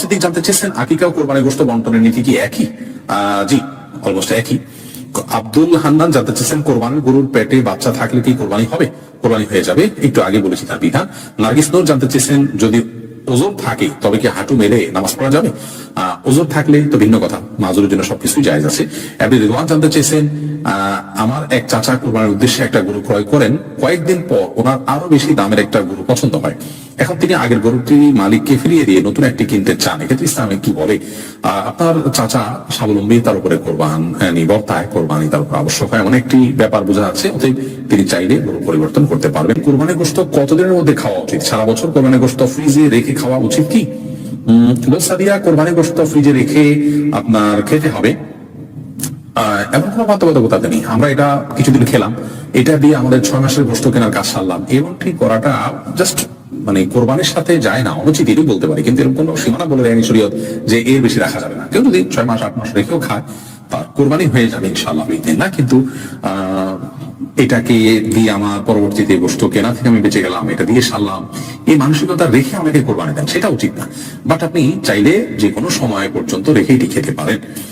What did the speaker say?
সিদ্দিক জানতে চেয়েছেন আকিকা ও কোরবানি গোস্ত বন্টনের নীতি কি একই? জি অলমোস্ট একই। আব্দুল হান্নান জানতে চেয়েছেন, কোরবানির গরুর পেটে বাচ্চা থাকলে কি কোরবানি হবে? কোরবানি হয়ে যাবে? একটু আগে বলেছি তার বিধান। নার্গিস নূর জানতে চেয়েছেন, যদি ওজন থাকে, তবে কি হাঁটু মেরে নামাজ পড়া যাবে? ওজন থাকলে তো ভিন্ন কথা, মাজুরের জন্য সবকিছুই জায়েজ আছে। আপনি রিদওয়ান জানতে চেয়েছেন আমার এক চাচা কোরবানির উদ্দেশ্যে একটা গরু ক্রয় করেন, কয়েকদিন পর ওনার আরও বেশি দামের একটা গরু পছন্দ হয়। এখন তিনি আগের গরুটি মালিককে ফিরিয়ে দিয়ে নতুন একটি কিনতে চান। এক্ষেত্রে ইসলামে কি বলে? আপনার চাচা স্বাবলম্বী তার উপরে কোরবান আহ, নিবর্তায় কোরবানি তার উপর আবশ্যক হয় এমন একটি ব্যাপার বোঝা যাচ্ছে অতএব তিনি চাইলে গরু পরিবর্তন করতে পারবেন। কোরবানি গোস্ত কতদিনের মধ্যে খাওয়া উচিত? সারা বছর কোরবানি গোস্ত ফ্রিজে রেখে খাওয়া উচিত কি? উম, সাদিয়া কোরবানি গোস্ত ফ্রিজে রেখে আপনার খেতে হবে। এমন কোনো বাধ্যবাধকতা নেই। আমরা এটা কিছুদিন খেলাম। এটা দিয়ে আমাদের ছয় মাসের গোস্ত কেনার কাজ সারলাম। এমনটি করাটা জাস্ট মানে কোরবানির সাথে যায় না অনুচিত এটাই বলতে পারি, কিন্তু এরকম কোনো সীমানা বলে দেয়নি শরীয়ত যে এর বেশি রাখা যাবে না। কেউ যদি ছয় মাস, আট মাস রেখেও খায়, তার কোরবানি হয়ে যাবে ইনশাল্লাহ বিদিন না, কিন্তু এটাকে দিয়ে আমার পরবর্তীতে বস্তু কেনা থেকে আমি বেঁচে গেলাম, এটা দিয়ে সারলাম, এই মানসিকতা রেখে আমাকে কোরবানি দেন, সেটা উচিত না। বাট আপনি চাইলে যে কোনো সময় পর্যন্ত রেখে এটি খেতে পারেন।